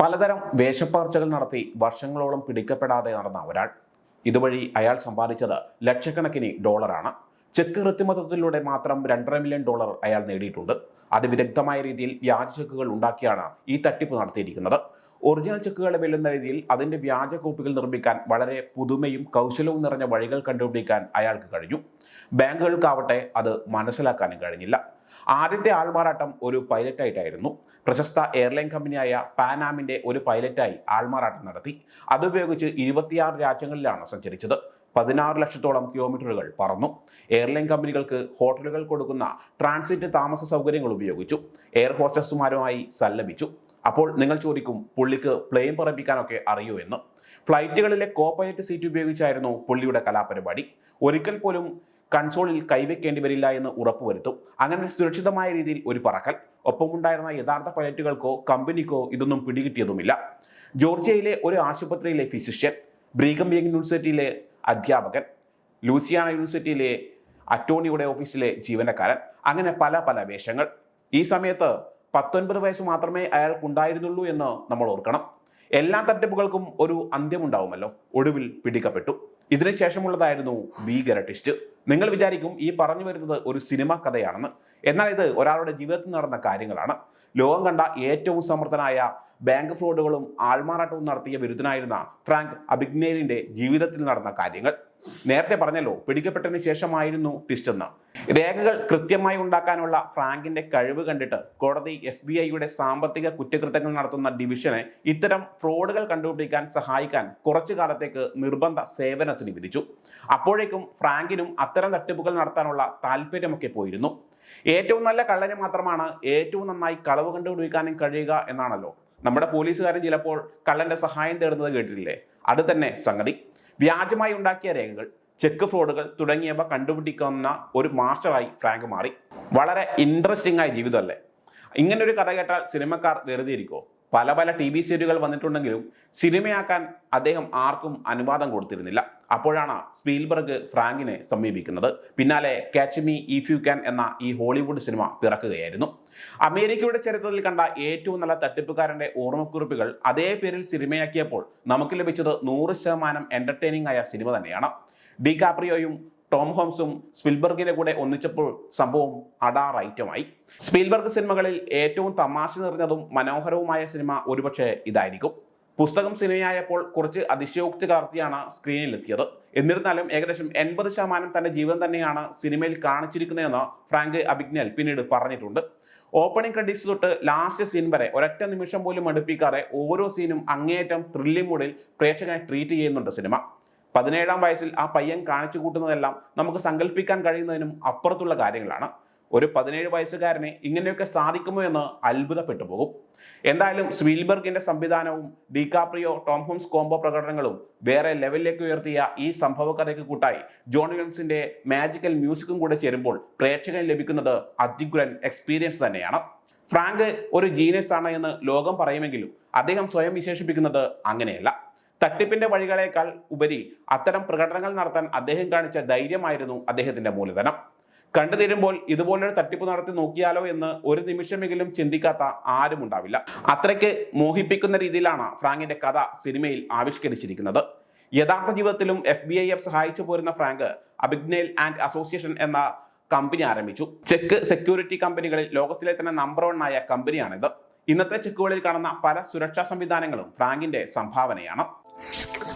പലതരം വേഷപ്പകർച്ചകൾ നടത്തി വർഷങ്ങളോളം പിടിക്കപ്പെടാതെ നടന്ന ഒരാൾ. ഇതുവഴി അയാൾ സമ്പാദിച്ചത് ലക്ഷക്കണക്കിന് ഡോളറാണ്. ചെക്ക് കൃത്രിമത്വത്തിലൂടെ മാത്രം രണ്ടര മില്യൺ ഡോളർ അയാൾ നേടിയിട്ടുണ്ട്. അതിവിദഗ്ധമായ രീതിയിൽ വ്യാജ ചെക്കുകൾ ഉണ്ടാക്കിയാണ് ഈ തട്ടിപ്പ് നടത്തിയിരിക്കുന്നത്. ഒറിജിനൽ ചെക്കുകളെ വെല്ലുന്ന രീതിയിൽ അതിന്റെ വ്യാജ കോപ്പികൾ നിർമ്മിക്കാൻ വളരെ പുതുമയും കൗശലവും നിറഞ്ഞ വഴികൾ കണ്ടുപിടിക്കാൻ അയാൾക്ക് കഴിഞ്ഞു. ബാങ്കുകൾക്കാവട്ടെ അത് മനസ്സിലാക്കാനും കഴിഞ്ഞില്ല. ആദ്യത്തെ ആൾമാറാട്ടം ഒരു പൈലറ്റായിട്ടായിരുന്നു. പ്രശസ്ത എയർലൈൻ കമ്പനിയായ പാനാമിന്റെ ഒരു പൈലറ്റായി ആൾമാറാട്ടം നടത്തി. അതുപയോഗിച്ച് ഇരുപത്തിയാറ് രാജ്യങ്ങളിലാണ് സഞ്ചരിച്ചത്. പതിനാറ് ലക്ഷത്തോളം കിലോമീറ്ററുകൾ പറന്നു. എയർലൈൻ കമ്പനികൾക്ക് ഹോട്ടലുകൾ കൊടുക്കുന്ന ട്രാൻസിറ്റ് താമസ സൗകര്യങ്ങൾ ഉപയോഗിച്ചു. എയർ ഹോസ്റ്റസുമാരുമായി സല്ലപിച്ചു. അപ്പോൾ നിങ്ങൾ ചോദിക്കും പുള്ളിക്ക് പ്ലെയിൻ പറപ്പിക്കാനൊക്കെ അറിയൂ എന്ന്. ഫ്ലൈറ്റുകളിലെ കോപ്പയറ്റ് സീറ്റ് ഉപയോഗിച്ചായിരുന്നു പുള്ളിയുടെ കലാപരിപാടി. ഒരിക്കൽ പോലും കൺസോളിൽ കൈവയ്ക്കേണ്ടി വരില്ല എന്ന് ഉറപ്പുവരുത്തും അങ്ങനെ സുരക്ഷിതമായ രീതിയിൽ ഒരു പറക്കൽ. ഒപ്പമുണ്ടായിരുന്ന യഥാർത്ഥ പൈലറ്റുകൾക്കോ കമ്പനിക്കോ ഇതൊന്നും പിടികിട്ടിയതുമില്ല. ജോർജിയയിലെ ഒരു ആശുപത്രിയിലെ ഫിസിഷ്യൻ ബ്രീഗം യങ് യൂണിവേഴ്സിറ്റിയിലെ അധ്യാപകൻ. ലൂസിയാന യൂണിവേഴ്സിറ്റിയിലെ അറ്റോണിയുടെ ഓഫീസിലെ ജീവനക്കാരൻ. അങ്ങനെ പല പല വേഷങ്ങൾ. ഈ സമയത്ത് പത്തൊൻപത് വയസ്സ് മാത്രമേ അയാൾക്കുണ്ടായിരുന്നുള്ളൂ എന്ന് നമ്മൾ ഓർക്കണം. എല്ലാ തട്ടിപ്പുകൾക്കും ഒരു അന്ത്യമുണ്ടാവുമല്ലോ. ഒടുവിൽ പിടിക്കപ്പെട്ടു. ഇതിനു ശേഷമുള്ളതായിരുന്നു ഭീകര ടിസ്റ്റ് നിങ്ങൾ വിചാരിക്കും ഈ പറഞ്ഞു വരുന്നത് ഒരു സിനിമ കഥയാണെന്ന്. എന്നാൽ ഇത് ഒരാളുടെ ജീവിതത്തിൽ നടന്ന കാര്യങ്ങളാണ്. ലോകം കണ്ട ഏറ്റവും സമർത്ഥനായ ബാങ്ക് ഫ്രോഡുകളും ആൾമാറാട്ടവും നടത്തിയ വിരുദ്ധനായിരുന്ന ഫ്രാങ്ക് അബിഗ്നേലിന്റെ ജീവിതത്തിൽ നടന്ന കാര്യങ്ങൾ. നേരത്തെ പറഞ്ഞല്ലോ പിടിക്കപ്പെട്ടതിന് ശേഷമായിരുന്നു ട്വിസ്റ്റ് എന്ന് രേഖകൾ കൃത്യമായി ഉണ്ടാക്കാനുള്ള ഫ്രാങ്കിന്റെ കഴിവ് കണ്ടിട്ട് കോടതി എഫ് ബി ഐയുടെ സാമ്പത്തിക കുറ്റകൃത്യങ്ങൾ നടത്തുന്ന ഡിവിഷനെ ഇത്തരം ഫ്രോഡുകൾ കണ്ടുപിടിക്കാൻ സഹായിക്കാൻ കുറച്ചു കാലത്തേക്ക് നിർബന്ധ സേവനത്തിന് വിധിച്ചു. അപ്പോഴേക്കും ഫ്രാങ്കിനും അത്തരം തട്ടിപ്പുകൾ നടത്താനുള്ള താല്പര്യമൊക്കെ പോയിരുന്നു. ഏറ്റവും നല്ല കള്ളന് മാത്രമാണ് ഏറ്റവും നന്നായി കളവ് കണ്ടുപിടിക്കാനും കഴിയുക എന്നാണല്ലോ നമ്മുടെ പോലീസുകാരൻ ചിലപ്പോൾ കള്ളന്റെ സഹായം തേടുന്നത് കേട്ടിട്ടില്ലേ? അത് തന്നെ സംഗതി. വ്യാജമായി ഉണ്ടാക്കിയ രേഖകൾ ചെക്ക് ഫ്രോഡുകൾ തുടങ്ങിയവ കണ്ടുപിടിക്കുന്ന ഒരു മാസ്റ്ററായി ഫ്രാങ്ക് മാറി. വളരെ ഇൻട്രസ്റ്റിംഗ് ആയ ജീവിതമല്ലേ ഇങ്ങനെ ഒരു കഥ കേട്ടാൽ സിനിമക്കാർ വെറുതെ ഇരിക്കോ പല പല ടി വി സീരിയലുകൾ വന്നിട്ടുണ്ടെങ്കിലും സിനിമയാക്കാൻ അദ്ദേഹം ആർക്കും അനുവാദം കൊടുത്തിരുന്നില്ല. അപ്പോഴാണ് സ്പീൽബർഗ് ഫ്രാങ്കിനെ സമീപിക്കുന്നത്. പിന്നാലെ Catch Me If You Can എന്ന ഈ ഹോളിവുഡ് സിനിമ പിറക്കുകയായിരുന്നു. അമേരിക്കയുടെ ചരിത്രത്തിൽ കണ്ട ഏറ്റവും നല്ല തട്ടിപ്പുകാരന്റെ ഓർമ്മക്കുറിപ്പുകൾ അതേ പേരിൽ സിനിമയാക്കിയപ്പോൾ നമുക്ക് ലഭിച്ചത് നൂറ് ശതമാനം എന്റർടൈനിങ് ആയ സിനിമ തന്നെയാണ്. ഡി കാപ്രിയോയും ടോം ഹോംസും സ്പിൽബർഗിന്റെ കൂടെ ഒന്നിച്ചപ്പോൾ സംഭവം അടാർ ഐറ്റമായി സ്പിൽബർഗ് സിനിമകളിൽ ഏറ്റവും തമാശ നിറഞ്ഞതും മനോഹരവുമായ സിനിമ ഒരുപക്ഷെ ഇതായിരിക്കും. പുസ്തകം സിനിമയായപ്പോൾ കുറച്ച് അതിശയോക്തി കലർത്തിയാണ് സ്ക്രീനിലെത്തിയത്. എന്നിരുന്നാലും ഏകദേശം എൺപത് ശതമാനം തന്റെ ജീവൻ തന്നെയാണ് സിനിമയിൽ കാണിച്ചിരിക്കുന്നതെന്ന് ഫ്രാങ്ക് അബിഗ്നൽ പിന്നീട് പറഞ്ഞിട്ടുണ്ട്. ഓപ്പണിംഗ് ക്രെഡിറ്റ്സ് തൊട്ട് ലാസ്റ്റ് സീൻ വരെ ഒരൊറ്റ നിമിഷം പോലും അടുപ്പിക്കാതെ ഓരോ സീനും അങ്ങേയറ്റം ത്രില്ലിംഗ് മൂഡിൽ പ്രേക്ഷകനെ ട്രീറ്റ് ചെയ്യുന്നുണ്ട് സിനിമ. പതിനേഴാം വയസ്സിൽ ആ പയ്യൻ കാണിച്ചു കൂട്ടുന്നതെല്ലാം നമുക്ക് സങ്കല്പിക്കാൻ കഴിയുന്നതിനും അപ്പുറത്തുള്ള കാര്യങ്ങളാണ്. ഒരു പതിനേഴ് വയസ്സുകാരനെ ഇങ്ങനെയൊക്കെ സാധിക്കുമോ എന്ന് അത്ഭുതപ്പെട്ടു പോകും. എന്തായാലും സ്വീൽബർഗിന്റെ സംവിധാനവും ഡികാപ്രിയോ ടോം ഹോംസ് കോംബോ പ്രകടനങ്ങളും വേറെ ലെവലിലേക്ക് ഉയർത്തിയ ഈ സംഭവ കഥയ്ക്ക് കൂട്ടായി ജോൺ വിൻസിന്റെ മാജിക്കൽ മ്യൂസിക്കും കൂടെ ചേരുമ്പോൾ പ്രേക്ഷകന് ലഭിക്കുന്നത് അത്യുഗ്രൻ എക്സ്പീരിയൻസ് തന്നെയാണ്. ഫ്രാങ്ക് ഒരു ജീനിയസ് ആണ് എന്ന് ലോകം പറയുമെങ്കിലും അദ്ദേഹം സ്വയം വിശേഷിപ്പിക്കുന്നത് അങ്ങനെയല്ല. തട്ടിപ്പിന്റെ വഴികളേക്കാൾ ഉപരി അത്തരം പ്രകടനങ്ങൾ നടത്താൻ അദ്ദേഹം കാണിച്ച ധൈര്യമായിരുന്നു അദ്ദേഹത്തിന്റെ മൂലധനം. കണ്ടു തീരുമ്പോൾ ഇതുപോലൊരു തട്ടിപ്പ് നടത്തി നോക്കിയാലോ എന്ന് ഒരു നിമിഷമെങ്കിലും ചിന്തിക്കാത്ത ആരും ഉണ്ടാവില്ല. അത്രയ്ക്ക് മോഹിപ്പിക്കുന്ന രീതിയിലാണ് ഫ്രാങ്കിന്റെ കഥ സിനിമയിൽ ആവിഷ്കരിച്ചിരിക്കുന്നത്. യഥാർത്ഥ ജീവിതത്തിലും എഫ് ബി ഐ എഫ് സഹായിച്ചു പോരുന്ന ഫ്രാങ്ക് അബിഗ്നേൽ ആൻഡ് അസോസിയേഷൻ എന്ന കമ്പനി ആരംഭിച്ചു. ചെക്ക് സെക്യൂരിറ്റി കമ്പനികളിൽ ലോകത്തിലെ തന്നെ നമ്പർ വൺ ആയ കമ്പനിയാണിത്. ഇന്നത്തെ ചെക്കുകളിൽ കാണുന്ന പല സുരക്ഷാ സംവിധാനങ്ങളും ഫ്രാങ്കിന്റെ സംഭാവനയാണ്. you